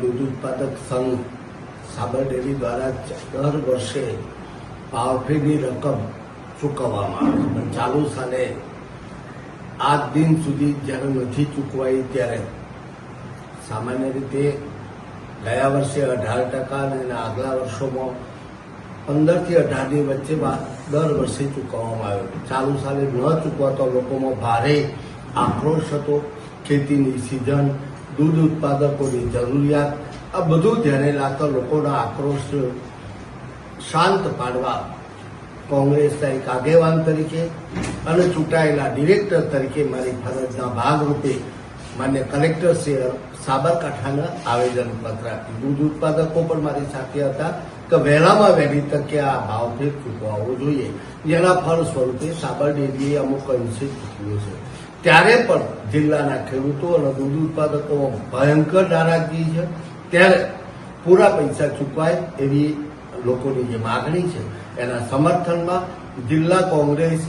દૂધ ઉત્પાદક સંઘ સાબર ડેરી દ્વારા દર વર્ષે પાવફીની રકમ ચૂકવવામાં આવે પણ ચાલુ સાલે આજ દિન સુધી જ્યારે નથી ચૂકવાઈ ત્યારે સામાન્ય રીતે ગયા વર્ષે અઢાર ટકા અને આગલા વર્ષોમાં પંદરથી અઢારની વચ્ચે દર વર્ષે ચૂકવવામાં આવ્યો ચાલુ સાલે ન ચૂકવાતો લોકોમાં ભારે આક્રોશ હતો. ખેતીની સિઝન દૂધ ઉત્પાદકોની જરૂરિયાત, આ બધું ધ્યાને લાગતા લોકોના આક્રોશ શાંત પાડવા કોંગ્રેસના એક આગેવાન તરીકે અને ચૂંટાયેલા ડિરેક્ટર તરીકે મારી ફરજના ભાગરૂપે માન્ય કલેક્ટર શ્રી સાબરકાંઠાના આવેદન પત્ર આપ્યું. દૂધ ઉત્પાદકો પણ મારી સાથે હતા કે વહેલામાં વહેલી તકે આ ભાવફેર ચૂકવાવો જોઈએ. જેના ફળ સ્વરૂપે સાબર ડેરીએ અમુક અંશે ચૂકવ્યો છે. ત્યારે પણ જિલ્લાના ખેડૂતો અને દૂધ ઉત્પાદકો ભયંકર નારાજગી છે. ત્યારે પૂરા પૈસા ચૂકવાય એવી લોકોની જે માગણી છે, એના સમર્થનમાં જિલ્લા કોંગ્રેસ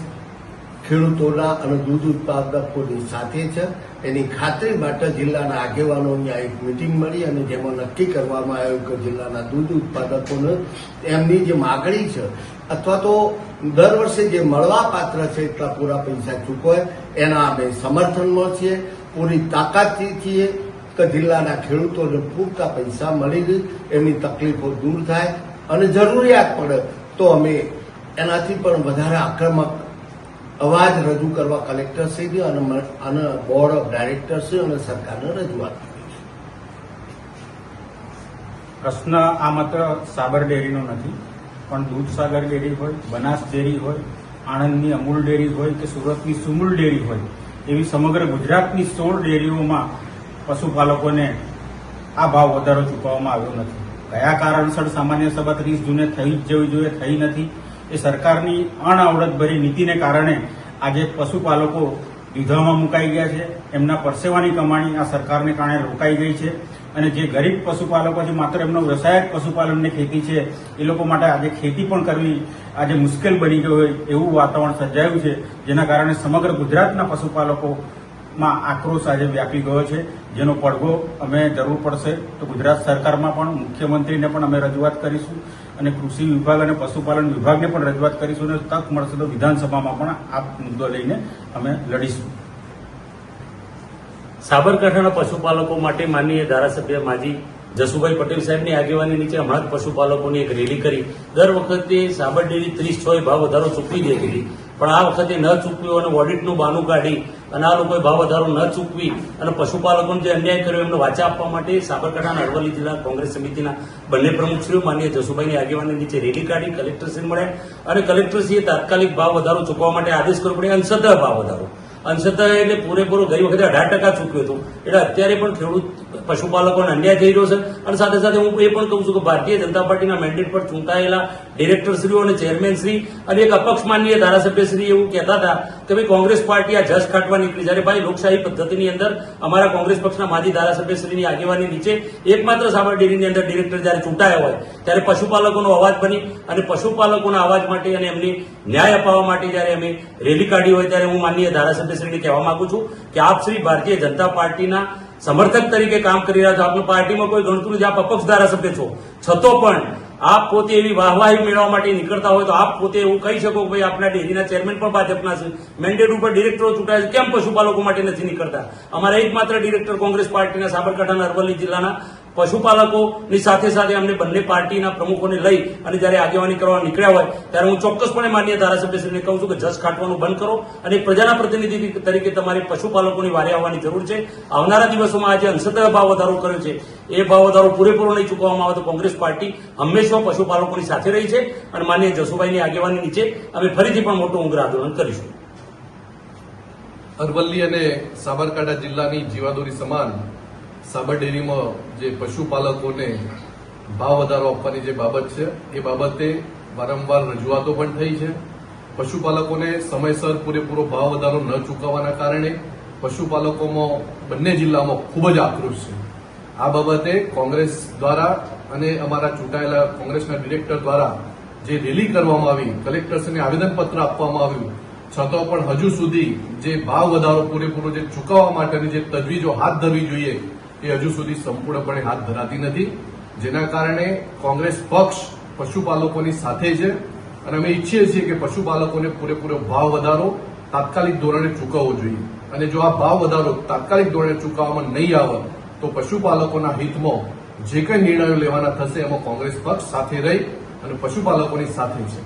ખેડૂતોના અને દૂધ ઉત્પાદકોની સાથે છે. એની ખાતરી માટે જિલ્લાના આગેવાનો અહીંયા એક મિટિંગ મળી અને જેમાં નક્કી કરવામાં આવ્યું કે જિલ્લાના દૂધ ઉત્પાદકોને એમની જે માગણી છે અથવા તો દર વર્ષે જે મળવા પાત્ર છે એટલા પૂરા પૈસા ચૂકવાય, એના અમે સમર્થનમાં છીએ. પૂરી તાકાતથી છીએ કે જિલ્લાના ખેડૂતોને પૂરતા પૈસા મળી ગઈ એમની તકલીફો દૂર થાય. અને જરૂરિયાત પડે તો અમે એનાથી પણ વધારે આક્રમક અવાજ રજૂ કરવા કલેક્ટરશ્રીની અને અને બોર્ડ ઓફ ડાયરેક્ટરશ્રી અને સરકારને રજૂઆત છે. પ્રશ્ન આ માત્ર સાબર ડેરીનો નથી, પણ દૂધસાગર ડેરી હોય, બનાસ ડેરી હોય, આણંદની અમૂલ ડેરી હોય કે સુરતની સુમૂલ ડેરી હોય, એવી સમગ્ર ગુજરાતની સોળ ડેરીઓમાં પશુપાલકોને આ ભાવ વધારો ચૂકવવામાં આવ્યો નથી. કયા કારણસર સામાન્ય સભા ત્રીસ જૂને થઈ જ જવી જોઈએ, થઈ નથી. એ સરકારની અણઆવડતભરી નીતિને કારણે આજે પશુપાલકો દીધામાં મુકાઈ ગયા છે. એમના પરસેવાની કમાણી આ સરકારને કારણે રોકાઈ ગઈ છે. અને જે ગરીબ પશુપાલકો છે, માત્ર એમનો વ્યવસાય પશુપાલનની ખેતી છે, એ લોકો માટે આજે ખેતી પણ કરવી આજે મુશ્કેલ બની ગયું હોય એવું વાતાવરણ સર્જાયું છે, જેના કારણે સમગ્ર ગુજરાતના પશુપાલકોમાં આક્રોશ આજે વ્યાપી ગયો છે. જેનો પડઘો અમે જરૂર પડશે. તો ગુજરાત સરકારમાં પણ, મુખ્યમંત્રીને પણ અમે રજૂઆત કરીશું અને કૃષિ વિભાગ અને પશુપાલન વિભાગને પણ રજૂઆત કરીશું અને તક મળશે તો વિધાનસભામાં પણ આ મુદ્દો લઈને અમે લડીશું. સાબરકાંઠાના પશુપાલકો માટે માનનીય ધારાસભ્ય માજી જસુભાઈ પટેલ સાહેબની આગેવાની નીચે હમણાં જ પશુપાલકોની એક રેલી કરી. દર વખતે સાબર ડેરી ત્રીસ છ ભાવ વધારો ચૂકવી દેતી પણ આ વખતે ન ચૂકવ્યો અને ઓડિટનું બાનું કાઢી અને આ લોકોએ ભાવ વધારો ન ચૂકવી અને પશુપાલકોને જે અન્યાય કર્યો એમને વાચા આપવા માટે સાબરકાંઠાના અરવલ્લી જિલ્લા કોંગ્રેસ સમિતિના બંને પ્રમુખશ્રીઓ માન્ય જસુભાઈની આગેવાની નીચે રેલી કાઢી કલેક્ટરશ્રી મળ્યા અને કલેક્ટરશ્રીએ તાત્કાલિક ભાવ વધારો ચૂકવા માટે આદેશ કરવો પડે અંશતઃ ભાવ વધારો. અંશતઃ એટલે પૂરેપૂરો ગઈ વખતે અઢાર ટકા ચૂક્યું હતું. એટલે અત્યારે પણ ખેડૂત પશુપાલકોને અન્યાય થઈ રહ્યો છે. અને સાથે સાથે હું એ પણ કહું છું કે ભારતીય જનતા પાર્ટીના મેન્ડેટ પર ચૂંટાયેલા ડિરેક્ટરશ્રીઓ અને ચેરમેનશ્રી અને એક અપક્ષ માનનીય ધારાસભ્યશ્રી એવું કહેતા હતા કે ભાઈ કોંગ્રેસ પાર્ટી આ જસ કાઢવા નીકળી. જ્યારે ભાઈ લોકશાહી પદ્ધતિની અંદર અમારા કોંગ્રેસ પક્ષના માજી ધારાસભ્યશ્રીની આગેવાની નીચે એકમાત્ર સાબર ડેરીની અંદર ડિરેક્ટર જ્યારે ચૂંટાયા હોય, ત્યારે પશુપાલકોનો અવાજ બની અને પશુપાલકોના અવાજ માટે અને એમની ન્યાય અપાવવા માટે જ્યારે અમે રેલી કાઢી હોય, ત્યારે હું માનનીય ધારાસભ્યશ્રીને કહેવા માંગુ છું કે આપ શ્રી ભારતીય જનતા પાર્ટીના સમર્થક તરીકે કામ કરી રહ્યા છો. આપની પાર્ટીમાં કોઈ ગણતું નથી. આપ અપક્ષ ધારાસભ્ય છો. છતો પણ આપ પોતે એવી વાહવાહી મેળવવા માટે નીકળતા હોય તો આપ પોતે એવું કહી શકો કે ભાઈ આપના ડેરીના ચેરમેન પણ ભાજપના છે. મેન્ડેટ ઉપર ડિરેક્ટરો ચૂંટાય છે. કેમ પશુપાલકો માટે નથી નીકળતા? અમારા એકમાત્ર ડિરેક્ટર કોંગ્રેસ પાર્ટીના સાબરકાંઠાના અરવલ્લી જિલ્લાના પશુપાલકોની સાથે સાથે અમને બંને પાર્ટીના પ્રમુખોને લઈ અને જ્યારે આગેવાની કરવા નીકળ્યા હોય, ત્યારે હું ચોક્કસપણે માન્ય ધારાસભ્યશ્રીને કહું છું કે જસ કાઢવાનું બંધ કરો અને પ્રજાના પ્રતિનિધિ તરીકે તમારે પશુપાલકોની વારે આવવાની જરૂર છે. આવનારા દિવસોમાં આજે અંશતઃ ભાવ વધારો કર્યો છે. એ ભાવ વધારો પૂરેપૂરો નહીં ચૂકવવામાં આવે તો કોંગ્રેસ પાર્ટી હંમેશા પશુપાલકોની સાથે રહી છે અને માન્ય જસુભાઈની આગેવાની નીચે અમે ફરીથી પણ મોટું ઉગ્ર આંદોલન કરીશું. અરવલ્લી અને સાબરકાંઠા જિલ્લાની જીવાદોરી સમાન સાબર ડેરીમાં જે પશુપાલકોને ભાવ વધારો આપવાની જે બાબત છે, એ બાબતે વારંવાર રજૂઆતો પણ થઈ છે. પશુપાલકોને સમયસર પૂરેપૂરો ભાવ વધારો ન ચૂકવવાના કારણે પશુપાલકોમાં બંને જિલ્લામાં ખૂબ જ આક્રોશ છે. આ બાબતે કોંગ્રેસ દ્વારા અને અમારા ચૂંટાયેલા કોંગ્રેસના ડિરેક્ટર દ્વારા જે રેલી કરવામાં આવી કલેક્ટરશ્રીને આવેદનપત્ર આપવામાં આવ્યું, છતાં પણ હજુ સુધી જે ભાવ વધારો પૂરેપૂરો જે ચૂકવવા માટેની જે તજવીજો હાથ ધરવી જોઈએ એ હજુ સુધી સંપૂર્ણપણે હાથ ધરાતી નથી. જેના કારણે કોંગ્રેસ પક્ષ પશુપાલકોની સાથે છે અને અમે ઈચ્છીએ છીએ કે પશુપાલકોને પૂરેપૂરો ભાવ વધારો તાત્કાલિક ધોરણે ચૂકવવો જોઈએ. અને જો આ ભાવ વધારો તાત્કાલિક ધોરણે ચૂકવવામાં નહીં આવે, તો પશુપાલકોના હિતમાં જે કંઈ નિર્ણયો લેવાના થશે, એમાં કોંગ્રેસ પક્ષ સાથે રહી અને પશુપાલકોની સાથે છે.